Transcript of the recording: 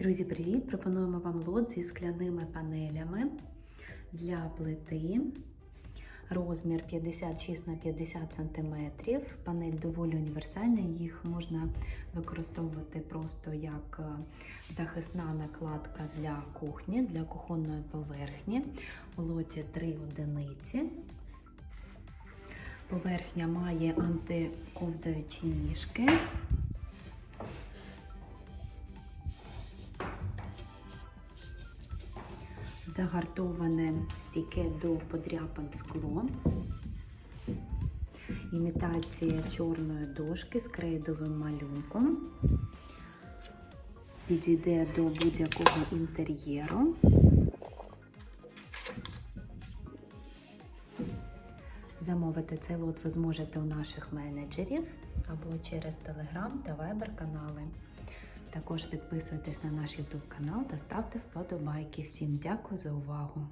Друзі, привіт! Пропонуємо вам лот зі скляними панелями для плити. Розмір 56 на 50 см. Панель доволі універсальна, їх можна використовувати просто як е, захисна накладка для кухні, для кухонної поверхні. У лоті 3 одиниці. Поверхня має антиковзаючі ніжки. Загартоване стійке до подряпин скло, імітація чорної дошки з крейдовим малюнком. Підійде до будь-якого інтер'єру. Замовити цей лот ви зможете у наших менеджерів або через Telegram та Viber канали. Також підписуйтесь на наш YouTube канал та ставте вподобайки. Всім дякую за увагу!